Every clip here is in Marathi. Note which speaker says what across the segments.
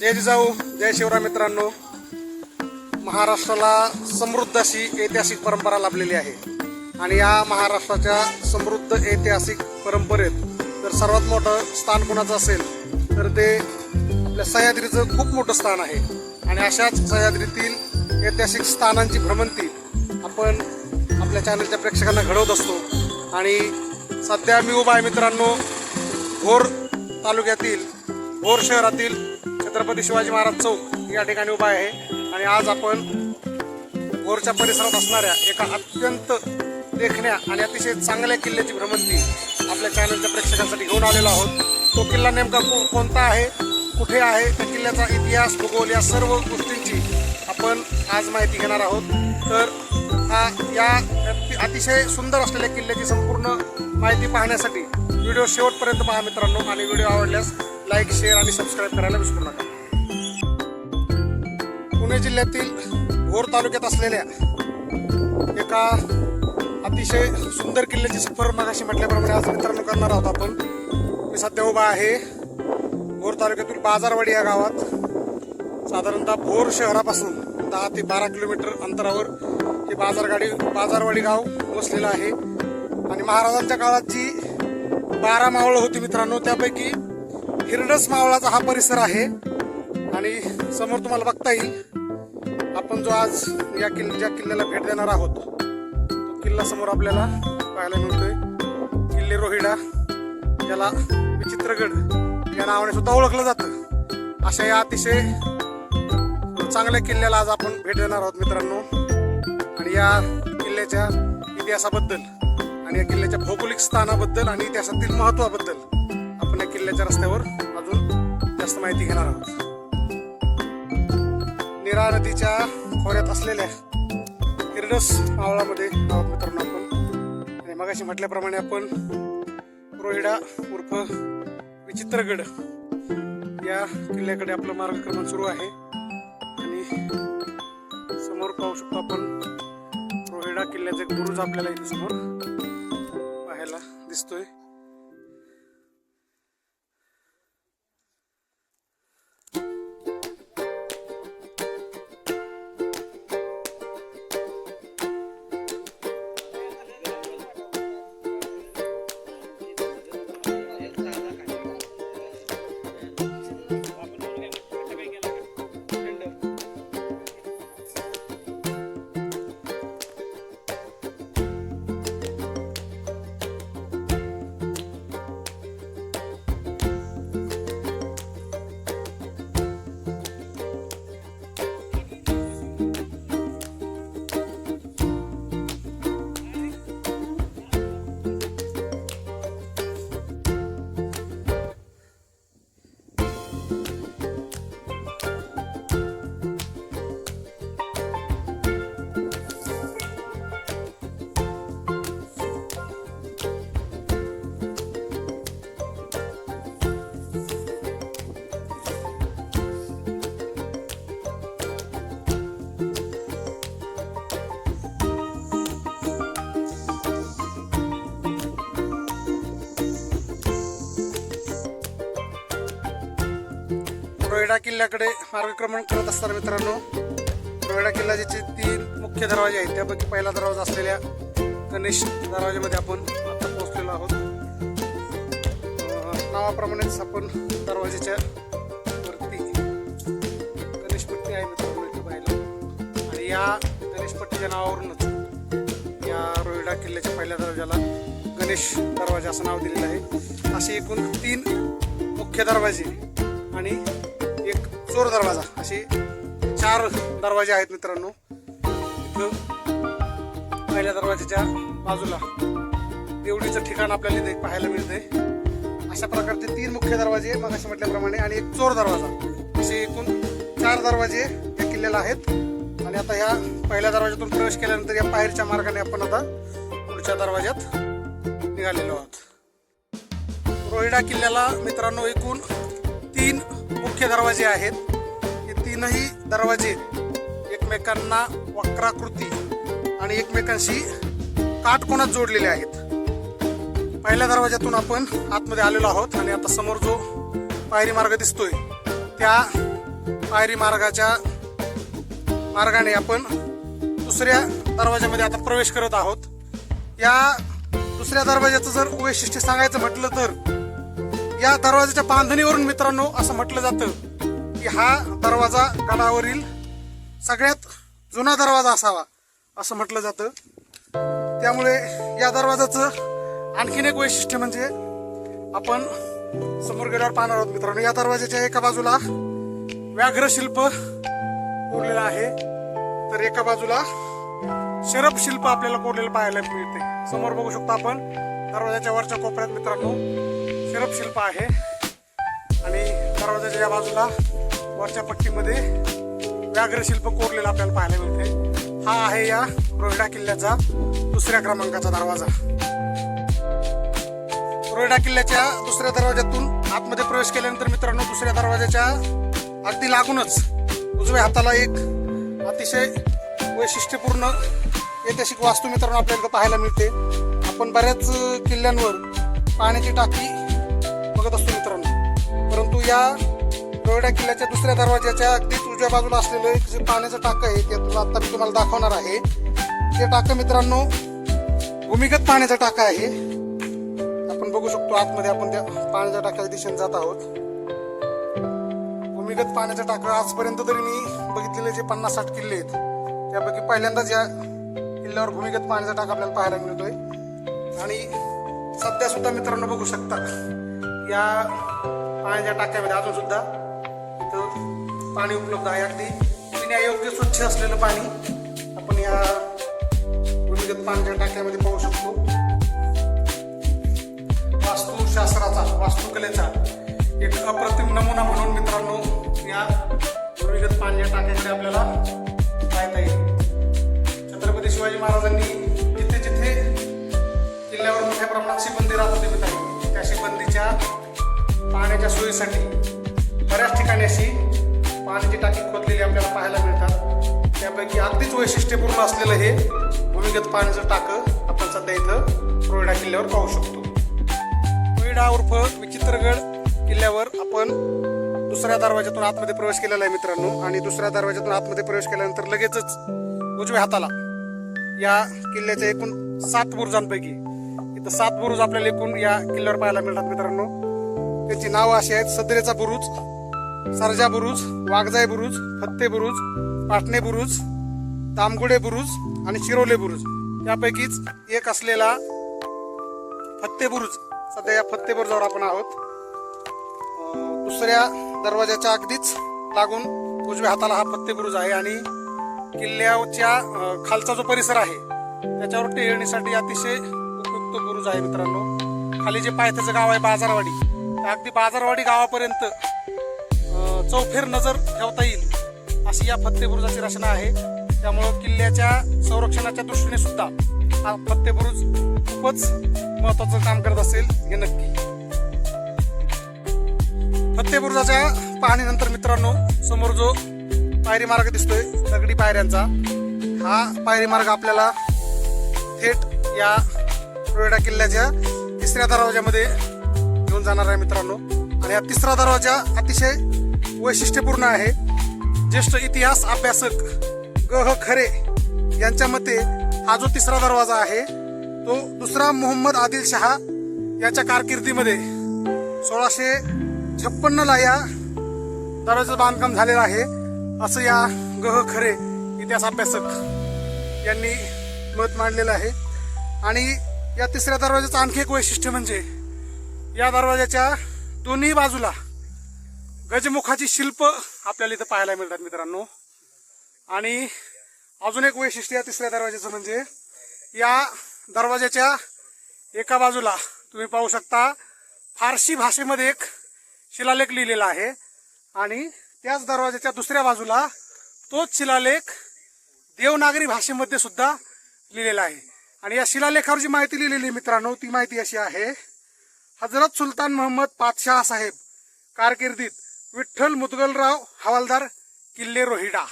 Speaker 1: जय जिजाऊ जय शिवराम मित्रांनो. महाराष्ट्राला समृद्ध अशी ऐतिहासिक परंपरा लाभलेली आहे. आणि या महाराष्ट्राच्या समृद्ध ऐतिहासिक परंपरेत जर सर्वात मोठं स्थान कोणाचं असेल तर ते आपल्या सह्याद्रीचं खूप मोठं स्थान आहे. आणि अशाच सह्याद्रीतील ऐतिहासिक स्थानांची भ्रमंती आपण आपल्या चॅनलच्या प्रेक्षकांना घडवत असतो. आणि सध्या मी उभा आहे मित्रांनो भोर तालुक्यातील भोर शहरातील छत्रपती शिवाजी महाराज चौक या ठिकाणी उभा आहे. आणि आज आपण भोरच्या परिसरात असणाऱ्या एका अत्यंत देखण्या आणि अतिशय चांगल्या किल्ल्याची भ्रमंती आपल्या चॅनलच्या प्रेक्षकांसाठी घेऊन आलेलो आहोत. तो किल्ला नेमका कोणता आहे? कुठे आहे? त्या किल्ल्याचा इतिहास भूगोल या सर्व गोष्टींची आपण आज माहिती घेणार आहोत. तर हा या अतिशय सुंदर असलेल्या किल्ल्याची संपूर्ण माहिती पाहण्यासाठी व्हिडिओ शेवटपर्यंत पहा मित्रांनो आणि व्हिडिओ आवडल्यास लाईक शेअर आणि सबस्क्राईब करायला विसरू नका. पुणे जिल्ह्यातील भोर तालुक्यात असलेल्या एका अतिशय सुंदर किल्ल्याची सफर मगाशी म्हटल्याप्रमाणे आज मित्रांनो करणार आहोत आपण. मी सध्या उभा आहे भोर तालुक्यातील बाजारवाडी या गावात. साधारणतः भोर शहरापासून दहा ते बारा किलोमीटर अंतरावर हे बाजारगाडी बाजारवाडी गाव वसलेलं आहे. आणि महाराजांच्या काळात जी बारा मावळं होती मित्रांनो त्यापैकी हिरडस मावळाचा हा परिसर आहे. आणि समोर तुम्हाला बघता येईल आपण जो आज या किल्ल्या ज्या किल्ल्याला भेट देणार आहोत तो किल्ला समोर आपल्याला पाहायला मिळतोय. किल्ले रोहिडा याला विचित्रगड या नावाने सुद्धा ओळखलं जातं. अशा या अतिशय चांगल्या किल्ल्याला आज आपण भेट देणार आहोत मित्रांनो. आणि या किल्ल्याच्या इतिहासाबद्दल आणि या किल्ल्याच्या भौगोलिक स्थानाबद्दल आणि इतिहासातील महत्वाबद्दल आपण या किल्ल्याच्या रस्त्यावर अजून जास्त माहिती घेणार आहोत. निरा नदीच्या खोऱ्यात असलेल्या किरडस मावळामध्ये आहोत मित्रांनो आपण. आणि मगाशी म्हटल्याप्रमाणे आपण रोहिडा उर्फ विचित्रगड या किल्ल्याकडे आपलं मार्गक्रमण सुरू आहे. शकतो आपण. रोहिडा किल्ल्याचे बुरुज आपल्याला इथे समोर पाहायला दिसतोय. रोहिडा किल्ल्याकडे मार्गक्रमण करत असताना मित्रांनो रोहिडा किल्ल्याचे तीन मुख्य दरवाजे आहेत. त्यापैकी पहिला दरवाजा असलेल्या गणेश दरवाजामध्ये आपण आता पोहोचलेलो आहोत. नावाप्रमाणेच आपण दरवाजेच्या वरती गणेशपट्टी आहे मित्रांनो इथे पाहिलं आणि या गणेशपट्टीच्या नावावरूनच या रोहिडा किल्ल्याच्या पहिल्या दरवाजाला गणेश दरवाजा असं नाव दिलेलं आहे. असे एकूण तीन मुख्य दरवाजे आणि चोर दरवाजा. असे चार दरवाजे आहेत मित्रांनो. इथं पहिल्या दरवाजाच्या बाजूला देवडीचं ठिकाण आपल्याला इथे पाहायला मिळते अशा प्रकारचे तीन मुख्य दरवाजे मग असे म्हटल्याप्रमाणे आणि एक चोर दरवाजा. असे एकूण चार दरवाजे या किल्ल्याला आहेत. आणि आता ह्या पहिल्या दरवाज्यातून प्रवेश केल्यानंतर या बाहेरच्या मार्गाने आपण आता पुढच्या दरवाज्यात निघालेलो आहोत. रोहिडा किल्ल्याला मित्रांनो एकूण तीन मुख्य दरवाजे आहेत. तीनही दरवाजे एकमेकांना वक्राकृती आणि एकमेकांशी काटकोणात जोडलेले आहेत? पहिल्या दरवाज्यातून आपण आतमध्ये आलेलो आहोत आणि आता समोर जो पायरी मार्ग दिसतोय त्या पायरी मार्गाच्या मार्गाने आपण दुसऱ्या दरवाजामध्ये आता प्रवेश करत आहोत. या दुसऱ्या दरवाजाचं जर वैशिष्ट्य सांगायचं म्हटलं तर या दरवाजाच्या बांधणीवरून मित्रांनो असं म्हटलं जातं हा दरवाजा गडावरील सगळ्यात जुना दरवाजा असावा असं म्हटलं जातं. त्यामुळे या दरवाजाचं आणखीन एक वैशिष्ट्य म्हणजे आपण समोर गेल्यावर पाहणार आहोत मित्रांनो या दरवाजाच्या एका बाजूला व्याघ्र शिल्प कोरलेलं आहे. तर एका बाजूला शरप शिल्प आपल्याला कोरलेलं पाहायला मिळते. समोर बघू शकतो आपण दरवाजाच्या वरच्या कोपऱ्यात मित्रांनो शरप शिल्प आहे. आणि दरवाजाच्या या बाजूला वरच्या पट्टीमध्ये व्याघ्र शिल्प कोरलेलं आपल्याला पाहायला मिळते हा आहे या रोहिडा किल्ल्याचा दुसऱ्या क्रमांकाचा दरवाजा. रोहिडा किल्ल्याच्या दुसऱ्या दरवाज्यातून आतमध्ये प्रवेश केल्यानंतर मित्रांनो दुसऱ्या दरवाजाच्या अगदी लागूनच उजव्या हाताला एक अतिशय वैशिष्ट्यपूर्ण ऐतिहासिक वास्तू मित्रांनो आपल्याला पाहायला मिळते. आपण बऱ्याच किल्ल्यांवर पाण्याची टाकी बघत असतो मित्रांनो. परंतु या रोयडा किल्ल्याच्या दुसऱ्या दरवाजाच्या अगदीच उजव्या बाजूला असलेलं एक जे पाण्याचं टाकं आहे ते आता मी तुम्हाला दाखवणार आहे. ते टाकं मित्रांनो भूमिगत पाण्याचं टाकं आहे. आपण बघू शकतो आतमध्ये आपण त्या पाण्याच्या टाक्याच्या दिशेने जात आहोत. भूमिगत पाण्याचं टाकं आजपर्यंत तरी मी बघितलेले जे पन्नास साठ किल्ले आहेत त्यापैकी पहिल्यांदाच या किल्ल्यावर भूमिगत पाण्याचा टाका आपल्याला पाहायला मिळतोय. आणि सध्या सुद्धा मित्रांनो बघू शकता या पाण्याच्या टाक्यामध्ये अजून सुद्धा पाणी उपलब्ध आहे. अगदी पिण्यायोग्य स्वच्छ असलेलं पाणी आपण या भूमिगत पाण्याच्या टाक्यामध्ये पाहू शकतो. वास्तुशास्त्राचा वास्तुकलेचा एक अप्रतिम नमुना म्हणून मित्रांनो या भूमिगत पाण्याच्या टाक्याकडे आपल्याला पाहता येईल. छत्रपती शिवाजी महाराजांनी जिथे जिथे किल्ल्यावर मोठ्या प्रमाणात शिबंदी राहत होती मित्रांनो त्या शिबंदीच्या पाण्याच्या सोयीसाठी बऱ्याच ठिकाणी अशी पाण्याची टाकी खोदलेली आपल्याला पाहायला मिळतात. त्यापैकी अगदीच वैशिष्ट्यपूर्ण असलेलं हे भूमिगत पाण्याचं टाकं आपण सध्या इथं रोहिडा किल्ल्यावर पाहू शकतो. रोहिडा उर्फ विचित्रगड किल्ल्यावर आपण दुसऱ्या दरवाज्यातून आतमध्ये प्रवेश केलेला आहे मित्रांनो. आणि दुसऱ्या दरवाज्यातून आतमध्ये प्रवेश केल्यानंतर लगेचच उजव्या हाताला या किल्ल्याच्या एकूण सात बुरुजांपैकी इथं सात बुरुज आपल्याला एकूण या किल्ल्यावर पाहायला मिळतात मित्रांनो. त्याची नावं अशी आहेत सदरेचा बुरुज सरजा बुरुज वाघजाई बुरुज फत्ते बुरुज पाटणे बुरुज तामगुडे बुरुज आणि शिरोले बुरुज. त्यापैकीच एक असलेला फत्ते बुरुज. सध्या या फत्ते बुरुजावर आपण आहोत. दुसऱ्या दरवाजाच्या अगदीच लागून उजव्या हाताला हा फत्ते बुरुज आहे आणि किल्ल्याच्या खालचा जो परिसर आहे त्याच्यावर टेळणीसाठी अतिशय उपयुक्त बुरुज आहे मित्रांनो. खाली जे पायथ्याचं गाव आहे बाजारवाडी अगदी बाजारवाडी गावापर्यंत चौफेर नजर ठेवता येईल. अशी या फत्तेबुरुजाची रचना आहे. त्यामुळं किल्ल्याच्या संरक्षणाच्या दृष्टीने सुद्धा हा फत्तेबुरुज खूपच महत्वाचं काम करत असेल हे नक्की. फत्तेबुरुजाच्या पाहणीनंतर मित्रांनो समोर जो पायरी मार्ग दिसतोय दगडी पायऱ्यांचा हा पायरी मार्ग आपल्याला थेट या रोयडा किल्ल्याच्या तिसऱ्या दरवाजामध्ये घेऊन जाणार आहे मित्रांनो. आणि हा तिसरा दरवाजा अतिशय वैशिष्ट्यपूर्ण आहे. ज्येष्ठ इतिहास अभ्यासक ग ह खरे यांच्या मते हा जो तिसरा दरवाजा आहे तो दुसरा मोहम्मद आदिल शहा याच्या कारकिर्दीमध्ये सोळाशे छप्पन्नला या दरवाजाचं बांधकाम झालेलं आहे असं या गह खरे इतिहास अभ्यासक यांनी मत मांडलेलं आहे. आणि या तिसऱ्या दरवाजाचं आणखी एक वैशिष्ट्य म्हणजे या दरवाजाच्या दोन्ही बाजूला गजमुखाची शिल्प आपल्याला इथं पाहायला मिळतात मित्रांनो. आणि अजून एक वैशिष्ट्य या तिसऱ्या दरवाजाचं म्हणजे या दरवाजाच्या एका बाजूला तुम्ही पाहू शकता फारसी भाषेमध्ये एक शिलालेख लिहिलेला आहे. आणि त्याच दरवाजाच्या दुसऱ्या बाजूला तोच शिलालेख देवनागरी भाषेमध्ये सुद्धा लिहिलेला आहे. आणि या शिलालेखावर जी माहिती लिहिलेली आहे मित्रांनो ती माहिती अशी आहे हजरत सुलतान मोहम्मद पातशाह साहेब कारकिर्दीत विठ्ठल मुदगलराव हवालदार किल्ले रोहिडा.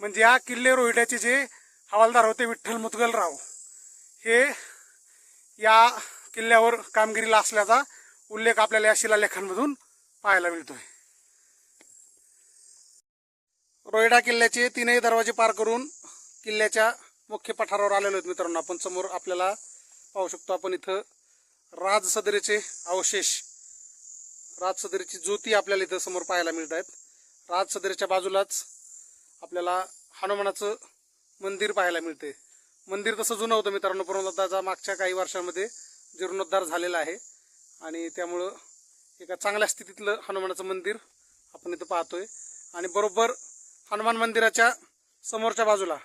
Speaker 1: म्हणजे या किल्ले रोहिड्याचे जे हवालदार होते विठ्ठल मुदगलराव हे या किल्ल्यावर कामगिरीला असल्याचा उल्लेख आपल्याला या शिलालेखांमधून पाहायला मिळतोय. रोहिडा किल्ल्याचे तीनही दरवाजे पार करून किल्ल्याच्या मुख्य पठारावर आलेलो आहेत मित्रांनो. आपण समोर आपल्याला पाहू शकतो आपण इथं राजसदरेचे अवशेष राज सदरेची ज्योती आपल्याला इथं समोर पाहायला मिळत आहेत राजसदरीच्या बाजूलाच आपल्याला हनुमानाचं मंदिर पाहायला मिळते. मंदिर तसं जुनं होतं मित्रांनो परंतु त्याचा मागच्या काही वर्षामध्ये जीर्णोद्धार झालेला आहे. आणि त्यामुळं एका चांगल्या स्थितीतलं हनुमानाचं मंदिर आपण इथं पाहतोय. आणि बरोबर हनुमान मंदिराच्या समोरच्या बाजूला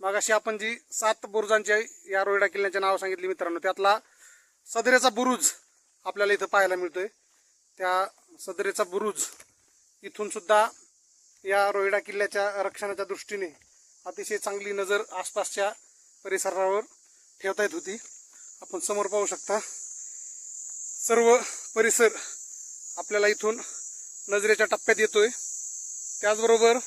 Speaker 1: मागाशी आपण जी सात बुरुजांच्या या रोहिडा किल्ल्याचे नाव सांगितली मित्रांनो त्यातला सदरेचा बुरुज आपल्याला इथं पाहायला मिळतोय. त्या सदरेचा बुरुज इथून सुद्धा या रोहिडा किल्ल्याच्या रक्षणाच्या दृष्टीने अतिशय चांगली नजर आसपासच्या परिसरावर ठेवता येत होती. आपण समोर पाहू शकता सर्व परिसर आपल्याला इथून नजरेच्या टप्प्यात येतोय. त्याचबरोबर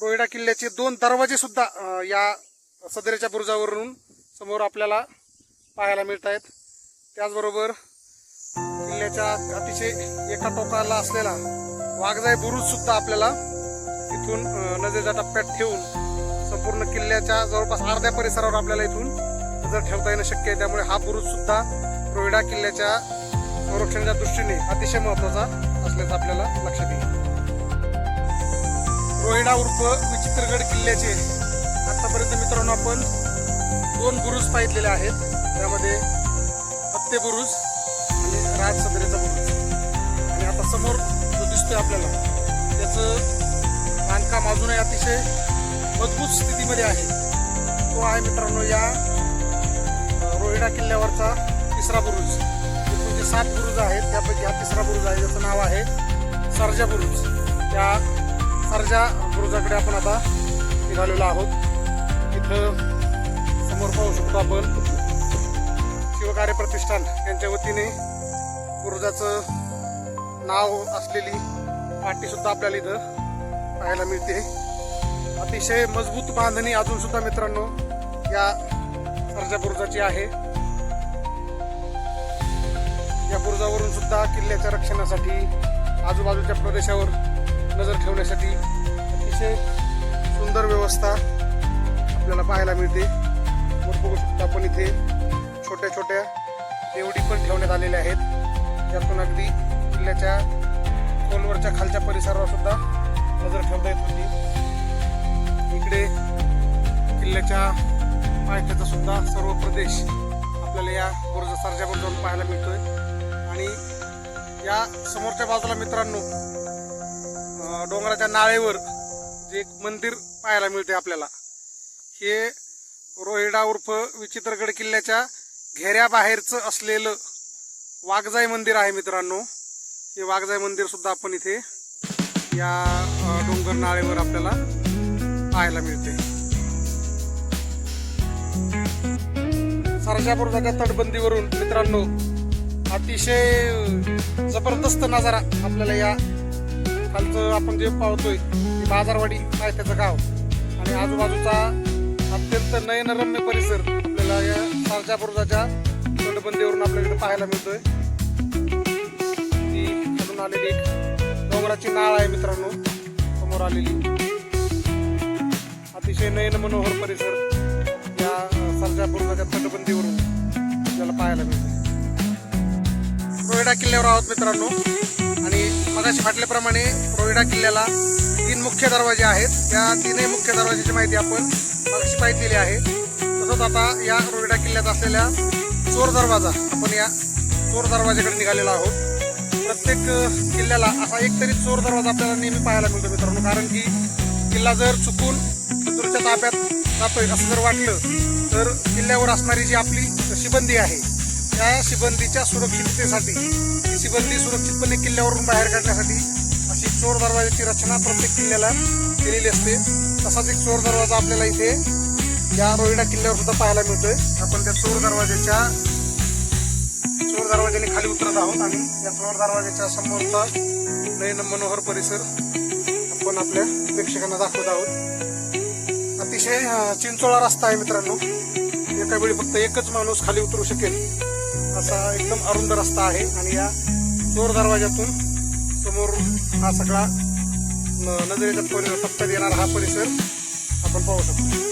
Speaker 1: रोहिडा किल्ल्याचे दोन दरवाजे सुद्धा या सदरेच्या बुरुजावरून समोर आपल्याला पाहायला मिळत आहेत त्याचबरोबर किल्ल्याच्या अतिशय एका टोकाला असलेला वाघजाई बुरुज सुद्धा आपल्याला इथून नजरेच्या टप्प्यात ठेवून संपूर्ण किल्ल्याच्या जवळपास अर्ध्या परिसरावर आपल्याला इथून नजर ठेवता येणं शक्य आहे. त्यामुळे हा बुरुज सुद्धा रोहिडा किल्ल्याच्या संरक्षणाच्या दृष्टीने अतिशय महत्त्वाचा असल्याचं आपल्याला लक्षात येईल. रोहिडा उर्फ विचित्रगड किल्ल्याचे आतापर्यंत मित्रांनो आपण दोन बुरुज पाहिलेले आहेत. त्यामध्ये हत्ते बुरुज आणि सदरेचा बुरुज आणि आता समोर जो दिसतोय आपल्याला त्याचं बांधकाम अजूनही अतिशय मजबूत स्थितीमध्ये आहे. तो आहे मित्रांनो या रोहिडा किल्ल्यावरचा तिसरा बुरुज. एकूण जे सात बुरुज आहेत त्यापैकी हा तिसरा बुरुज आहे ज्याचं नाव आहे सरजा बुरुज. त्या सरजा बुरुजाकडे आपण आता निघालेलो आहोत. इथं समोर पाहू शकतो आपण शिवकार्य प्रतिष्ठान यांच्या वतीने बुरुजाचं नाव असलेली पाटीसुद्धा आपल्याला इथं पाहायला मिळते. अतिशय मजबूत बांधणी अजूनसुद्धा मित्रांनो या सर्जा बुरुजाची आहे. या बुरुजावरून सुद्धा किल्ल्याच्या रक्षणासाठी आजूबाजूच्या प्रदेशावर नजर ठेवण्यासाठी अतिशय सुंदर व्यवस्था आपल्याला पाहायला मिळते. बघू शकता आपण इथे छोट्या छोट्या देवडी पण ठेवण्यात आलेल्या आहेत. यातून अगदी किल्ल्याच्या खोलवरच्या खालच्या परिसरावर सुद्धा नजर ठेवता येत होती. इकडे किल्ल्याच्या पायथ्याचा सुद्धा सर्व प्रदेश आपल्याला या बुरुज सरजावर जाऊन पाहायला मिळतोय. आणि या समोरच्या बाजूला मित्रांनो डोंगराच्या नाळेवर जे एक मंदिर पाहायला मिळते आपल्याला हे रोहिडा उर्फ विचित्रगड किल्ल्याच्या घेऱ्याबाहेरचं असलेलं वाघजाई मंदिर आहे मित्रांनो. हे वाघजाई मंदिर सुद्धा आपण इथे या डोंगर नाळेवर आपल्याला पाहायला मिळते. सरजापूर जागा तटबंदीवरून मित्रांनो अतिशय जबरदस्त नजारा आपल्याला या खालचं आपण जे पाहतोय बाजारवाडी आहे त्याचं गाव. आणि आजूबाजूचा अत्यंत नयनरम्य परिसर आपल्याला या सरजा बुरुजाच्या आपल्याकडे पाहायला मिळतोय. ती खालून आलेली एक डोंगराची नाळ आहे मित्रांनो. समोर आलेली. अतिशय नयन मनोहर परिसर या सरजा तटबंदीवरून आपल्याला पाहायला मिळतोय. रोहिडा किल्ल्यावर आहोत मित्रांनो. आणि मगाशी म्हटल्याप्रमाणे रोहिडा किल्ल्याला तीन मुख्य दरवाजे आहेत. त्या तीनही मुख्य दरवाजाची माहिती आपण मगाशी पाहिलेली आहे. तसंच आता या रोहिडा किल्ल्यात असलेल्या चोर दरवाजा. आपण या चोर दरवाजाकडे निघालेलो आहोत. प्रत्येक किल्ल्याला असा एक तरी चोर दरवाजा आपल्याला नेहमी पाहायला मिळतो मित्रांनो. कारण की किल्ला जर चुकून शत्रूच्या ताब्यात जातोय असं जर वाटलं तर किल्ल्यावर असणारी जी आपली शिबंदी आहे त्या शिबंदीच्या सुरक्षिततेसाठी शिबंदी सुरक्षितपणे किल्ल्यावरून बाहेर काढण्यासाठी अशी चोर दरवाजाची रचना प्रत्येक किल्ल्याला केलेली असते. तसाच एक चोर दरवाजा आपल्याला इथे या रोहिडा किल्ल्यावर सुद्धा पाहायला मिळतोय. आपण त्या चोर दरवाज्याच्या चोर दरवाज्याने खाली उतरत आहोत आणि या चोर दरवाजाच्या समोरचा नयन मनोहर परिसर आपण आपल्या प्रेक्षकांना दाखवत आहोत. अतिशय चिंचोळा रस्ता आहे मित्रांनो. एका वेळी फक्त एकच माणूस खाली उतरू शकेल असा एकदम अरुंद रस्ता आहे आणि या चोर दरवाजातून समोर हा सगळा न- नजरेच्या टप्प्यात येणारा हा परिसर आपण पाहू शकतो.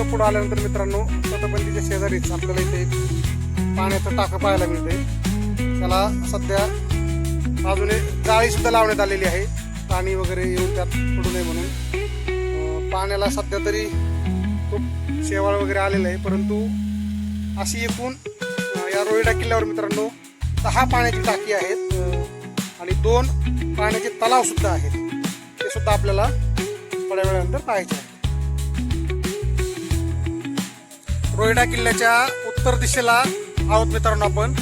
Speaker 1: थोडंसं पुढं आल्यानंतर मित्रांनो तटबंदीच्या शेजारीच आपल्याला इथे पाण्याचं टाकं पाहायला मिळते त्याला सध्या अजून एक जाळीसुद्धा लावण्यात आलेली आहे. पाणी वगैरे येऊन त्यात पडू नये म्हणून. पाण्याला सध्या तरी खूप शेवाळ वगैरे आलेलं आहे. परंतु अशी एकूण या रोहिडा किल्ल्यावर मित्रांनो दहा पाण्याची टाकी आहेत आणि दोन पाण्याचे तलावसुद्धा आहेत. ते सुद्धा आपल्याला थोड्या वेळानंतर पाहायचे आहे. रोहिडा किल्ल्याच्या उत्तर दिशेला आहोत मित्रांनो आपण.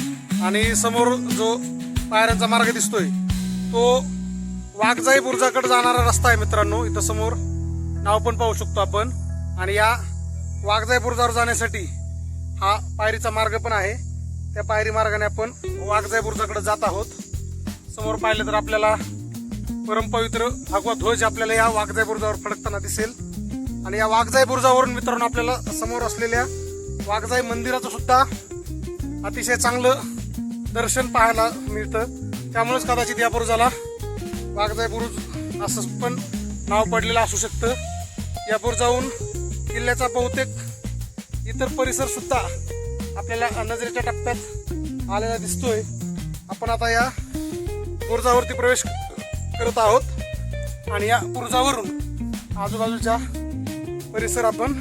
Speaker 1: आणि समोर जो पायऱ्यांचा मार्ग दिसतोय तो वाघजाई बुर्जाकडे जाणारा रस्ता आहे मित्रांनो. इथं समोर नाव पण पाहू शकतो आपण. आणि या वाघजाई बुर्जावर जाण्यासाठी हा पायरीचा मार्ग पण आहे. त्या पायरी मार्गाने आपण वाघजाई बुर्जाकडे जात आहोत. समोर पाहिलं तर आपल्याला परमपवित्र भगवा ध्वज आपल्याला या वाघजाई बुर्जावर फडकताना दिसेल. आणि या वाघजाई बुरुजावरून मित्रांनो आपल्याला समोर असलेल्या वाघजाई मंदिराचं सुद्धा अतिशय चांगलं दर्शन पाहायला मिळतं. त्यामुळेच कदाचित या बुरुजाला वाघजाई बुरुज असं पण नाव पडलेलं असू शकतं. या बुरुजाहून किल्ल्याचा बहुतेक इतर परिसर सुद्धा आपल्याला नजरेच्या टप्प्यात आलेला दिसतोय. आपण आता या बुरुजावरती प्रवेश करत आहोत. आणि या बुरुजावरून आजूबाजूच्या परिसर आपण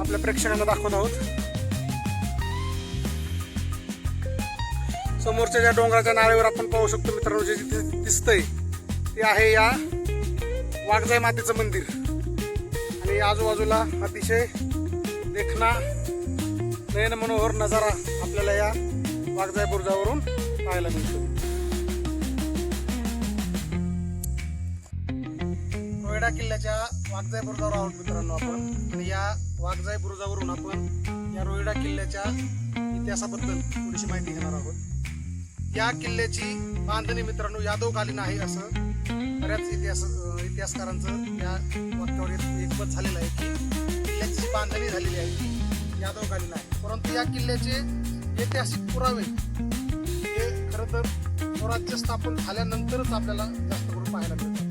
Speaker 1: आपल्या प्रेक्षकांना दाखवत आहोत. समोरच्या ज्या डोंगराच्या नाळेवर आपण पाहू शकतो मित्रांनो जे जिथे दिसतंय ते आहे या वाघजाई मातेचं मंदिर. आणि आजूबाजूला अतिशय देखना नयन मनोहर नजारा आपल्याला या वाघजाई बुर्जावरून पाहायला मिळतो. नोएडा किल्ल्याच्या वाघजाई बुरुजावर आहोत मित्रांनो आपण. आणि या वाघजाई बुरुजावरून आपण या रोहिडा किल्ल्याच्या इतिहासाबद्दल थोडीशी माहिती घेणार आहोत. या किल्ल्याची बांधणी मित्रांनो यादवकालीन आहे असं बऱ्याच इतिहास इतिहासकारांचं या वाक्यावर एकमत झालेलं आहे की किल्ल्याची जी बांधणी झालेली आहे ती यादवकालीन आहे. परंतु या किल्ल्याचे ऐतिहासिक पुरावे हे खरं तर स्वराज्य स्थापन झाल्यानंतरच आपल्याला जास्त करून पाहायला मिळतात.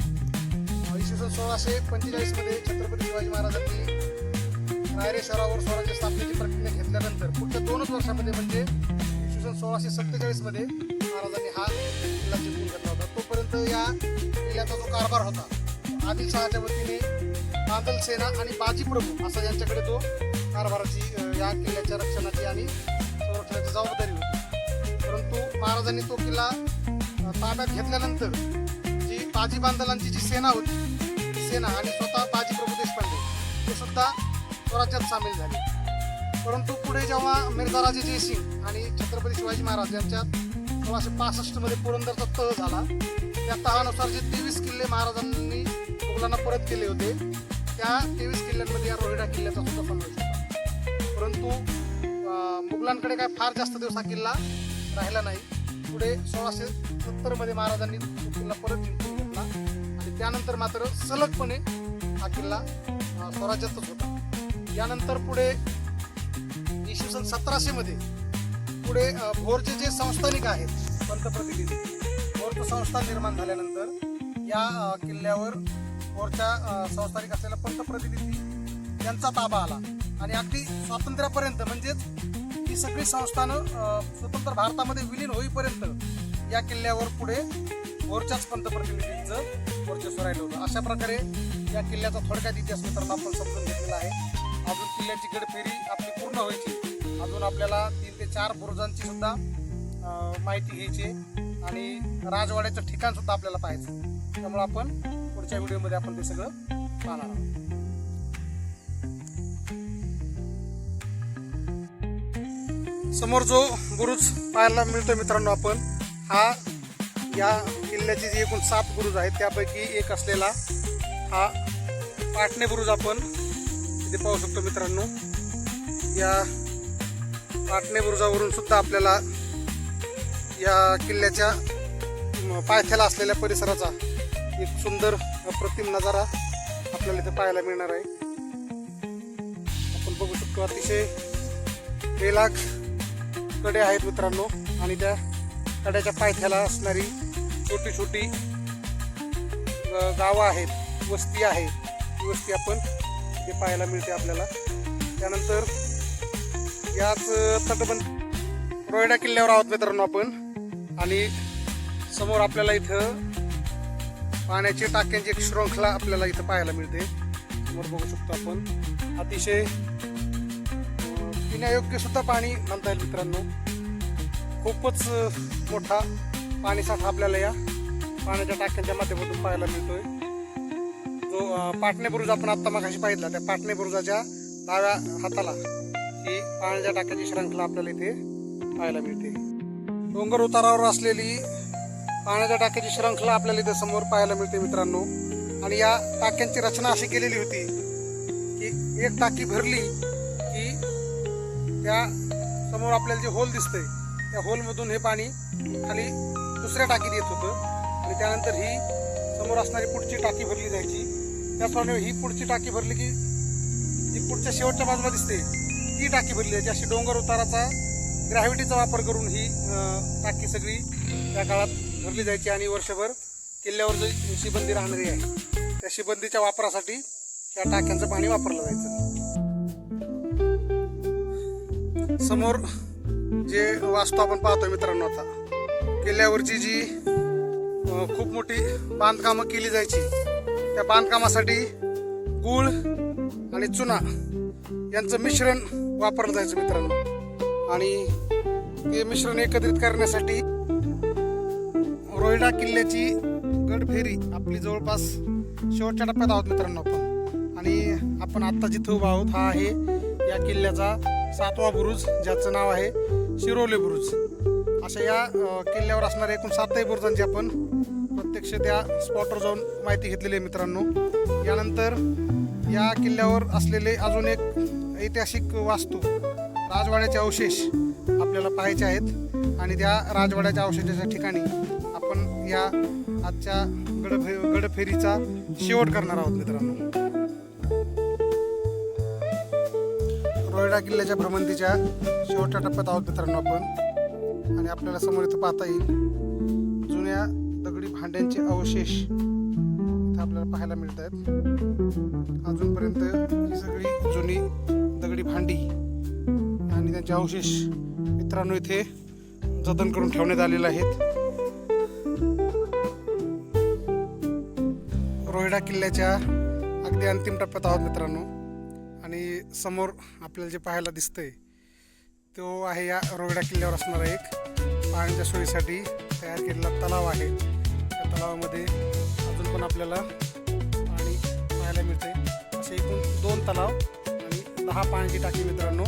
Speaker 1: सन सोळाशे पंचेचाळीसमध्ये छत्रपती शिवाजी महाराजांनी रायरे शहरावर स्वराज्य स्थापनेची प्रतिज्ञा घेतल्यानंतर पुढच्या दोनच वर्षामध्ये म्हणजे इसवी सन सोळाशे सत्तेचाळीसमध्ये महाराजांनी हा किल्ला जिंकून घेतला होता. तोपर्यंत या किल्ल्याचा जो कारभार होता आदिलशहाच्या वतीने बादल सेना आणि बाजी प्रभू असा यांच्याकडे तो कारभाराची या किल्ल्याच्या रक्षणाची आणि संरक्षणाची जबाबदारी होती. परंतु महाराजांनी तो किल्ला ताब्यात घेतल्यानंतर जी बाजी बांदलांची जी सेना होती सेना आणि स्वतः बाजी प्रभू देशपांडे हे सुद्धा स्वराज्यात सामील झाले. परंतु पुढे जेव्हा मिर्झाराजे जयसिंग आणि छत्रपती शिवाजी महाराज यांच्यात सोळाशे पासष्टमध्ये पुरंदरचा तह झाला त्या तहानुसार जे तेवीस किल्ले महाराजांनी मुघलांना परत केले होते त्या तेवीस किल्ल्यांमध्ये या रोहिडा किल्ल्याचा सुद्धा समावेश होता. परंतु मुघलांकडे काय फार जास्त दिवस हा किल्ला राहिला नाही. पुढे सोळाशे सत्तरमध्ये महाराजांनी किल्ला परत जिंकून घेतला. त्यानंतर मात्र सलगपणे हा किल्ला स्वराज्यातच होता. यानंतर पुढे इसवी सन सतराशे मध्ये पुढे भोरचे जे संस्थानिक आहेत पंतप्रतिनिधी भोरचं संस्थान निर्माण झाल्यानंतर या किल्ल्यावर भोरच्या संस्थानिक असलेला पंतप्रतिनिधी यांचा ताबा आला. आणि अगदी स्वातंत्र्यापर्यंत म्हणजेच ही सगळी संस्थानं स्वतंत्र भारतामध्ये विलीन होईपर्यंत या किल्ल्यावर पुढे भोरच्याच पंतप्रतिनिधींचं वर्चस्व राहिलं होतं. अशा प्रकारे या किल्ल्याचा थोडक्यात इतिहास मित्रांना आपण समजून घेतलेला आहे. अजून किल्ल्याची गडफेरी आपली पूर्ण व्हायची. अजून आपल्याला तीन ते चार बुरुजांची सुद्धा माहिती घ्यायची आणि राजवाड्याचं ठिकाण सुद्धा आपल्याला पाहायचं त्यामुळे आपण पुढच्या व्हिडिओमध्ये आपण ते सगळं पाहणार आहोत. समोर जो बुरुज पाहायला मिळतो मित्रांनो आपण हा या किल्ल्याची जी एकूण सात बुरुज आहेत त्यापैकी एक असलेला हा पाटणे बुरुज आपण इथे पाहू शकतो मित्रांनो. या पाटणे बुरुजावरून सुद्धा आपल्याला या किल्ल्याच्या पायथ्याला असलेल्या परिसराचा एक सुंदर अप्रतिम नजारा आपल्याला इथे पाहायला मिळणार आहे. आपण बघू शकतो अतिशय बेलागकडे आहेत मित्रांनो आणि त्या कड्याच्या पायथ्याला असणारी छोटी छोटी गावं आहेत वस्ती आहे ती वस्ती आपण हे पाहायला मिळते आपल्याला. त्यानंतर याच तटबंद रोयडा किल्ल्यावर आहोत मित्रांनो आपण. आणि समोर आपल्याला इथं पाण्याची टाक्यांची एक श्रृंखला आपल्याला इथं पाहायला मिळते. समोर बघू शकतो आपण. अतिशय पिण्यायोग्य सुद्धा पाणी म्हणता येईल मित्रांनो. खूपच मोठा मोठा पाणीसाठा आपल्याला या पाण्याच्या टाक्यांच्या माध्यमातून पाहायला मिळतोय. जो पाटणे बुरुज आपण आत्ता मागाशी पाहिला त्या पाटणे बुरुजाच्या डाव्या हाताला ही पाण्याच्या टाक्याची श्रंखला आपल्याला इथे पाहायला मिळते. डोंगर उतारावर असलेली पाण्याच्या टाक्याची श्रंखला आपल्याला इथे समोर पाहायला मिळते मित्रांनो. आणि या टाक्यांची रचना अशी केलेली होती की एक टाकी भरली की त्या समोर आपल्याला जे होल दिसतंय त्या होलमधून हे पाणी खाली दुसऱ्या टाकीत येत होतं. आणि त्यानंतर ही समोर असणारी पुढची टाकी भरली जायची. त्याचप्रमाणे ही पुढची टाकी भरली की जी पुढच्या शेवटच्या बाजूला दिसते ती टाकी भरली जायची. अशी डोंगर उताराचा ग्रॅव्हिटीचा वापर करून ही टाकी सगळी त्या काळात भरली जायची आणि वर्षभर किल्ल्यावर जी शिबंदी राहणारी आहे त्या शिबंदीच्या वापरासाठी या टाक्यांचं पाणी वापरलं जायचं. समोर जे वास्तू आपण पाहतो मित्रांनो आता किल्ल्यावरची जी खूप मोठी बांधकामं केली जायची त्या बांधकामासाठी गूळ आणि चुना यांचं मिश्रण वापरलं जायचं मित्रांनो. आणि ते मिश्रण एकत्रित करण्यासाठी रोहिडा किल्ल्याची गडफेरी आपली जवळपास शेवटच्या टप्प्यात आहोत मित्रांनो आपण. आणि आपण आत्ता जिथं उभा आहोत हा आहे या किल्ल्याचा सातवा बुरुज ज्याचं नाव आहे शिरोले बुरुज. अशा या किल्ल्यावर असणाऱ्या एकूण सातही बुरुजांची आपण प्रत्यक्ष त्या स्पॉटवर जाऊन माहिती घेतलेली आहे मित्रांनो. यानंतर या किल्ल्यावर असलेले अजून एक ऐतिहासिक वास्तू राजवाड्याचे अवशेष आपल्याला पाहायचे आहेत. आणि त्या राजवाड्याच्या अवशेषाच्या ठिकाणी आपण या आजच्या गडफे गडफेरीचा शेवट करणार आहोत मित्रांनो. रोयडा किल्ल्याच्या भ्रमंतीच्या शेवटच्या टप्प्यात आहोत मित्रांनो आपण. आणि आपल्याला समोर इथं पाहता येईल जुन्या दगडी भांड्यांचे अवशेष इथं आपल्याला पाहायला मिळत आहेत अजूनपर्यंत ही सगळी जुनी दगडी भांडी आणि त्यांचे अवशेष मित्रांनो इथे जतन करून ठेवण्यात आलेले आहेत. रोहिडा किल्ल्याच्या अगदी अंतिम टप्प्यात आहोत मित्रांनो. आणि समोर आपल्याला जे पाहायला दिसतंय तो आहे या रोहिडा किल्ल्यावर असणारा एक पाण्याच्या सोयीसाठी तयार केलेला तलाव आहे. त्या तलावामध्ये अजून पण आपल्याला पाणी पाहायला मिळते असे एकूण दोन तलाव आणि दहा पाण्याची टाकी मित्रांनो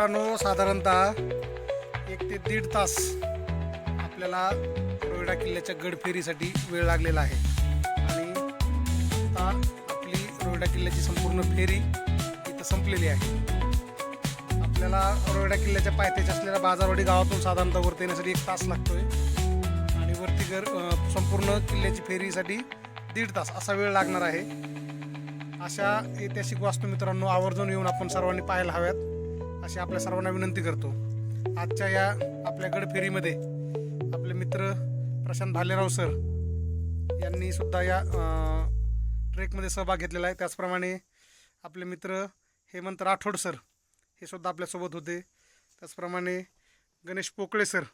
Speaker 1: मित्रांनो साधारणतः एक ते दीड तास आपल्याला रोयडा किल्ल्याच्या गडफेरीसाठी वेळ लागलेला आहे. आणि आता आपली रोहिडा किल्ल्याची संपूर्ण फेरी इथं संपलेली आहे. आपल्याला रोहिडा किल्ल्याच्या पायथ्याच्या असलेल्या बाजारवाडी गावातून साधारणतः वरती येण्यासाठी एक तास लागतोय. आणि वरती गर संपूर्ण किल्ल्याची फेरीसाठी दीड तास असा वेळ लागणार आहे. अशा ऐतिहासिक वास्तू मित्रांनो आवर्जून येऊन आपण सर्वांनी पाहायला हव्यात. अशी आपल्या सर्वांना विनंती करतो. आजच्या या आपल्या गडफेरीमध्ये आपले मित्र प्रशांत भालेराव सर यांनी सुद्धा या ट्रेकमध्ये सहभाग घेतलेला आहे. त्याचप्रमाणे आपले मित्र हेमंत राठोड सर हे सुद्धा आपल्यासोबत होते. त्याचप्रमाणे गणेश पोकळे सर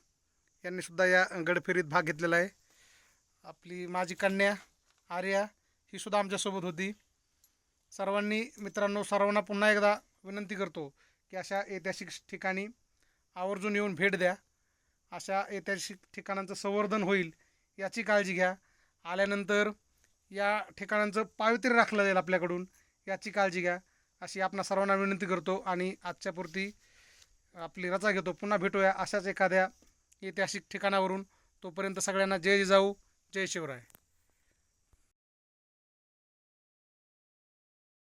Speaker 1: यांनी सुद्धा या गडफेरीत भाग घेतलेला आहे. आपली माझी कन्या आर्या ही सुद्धा आमच्यासोबत होती. सर्वांनी मित्रांनो सर्वांना पुन्हा एकदा विनंती करतो की अशा ऐतिहासिक ठिकाणी आवर्जून येऊन भेट द्या. अशा ऐतिहासिक ठिकाणांचं संवर्धन होईल याची काळजी घ्या. आल्यानंतर या ठिकाणांचं पावित्र्य राखलं जाईल आपल्याकडून याची काळजी घ्या. अशी आपणा सर्वांना विनंती करतो आणि आजच्यापुरती आपली रजा घेतो. पुन्हा भेटूया अशाच एखाद्या ऐतिहासिक ठिकाणावरून. तोपर्यंत सगळ्यांना जय जिजाऊ जय शिवराय.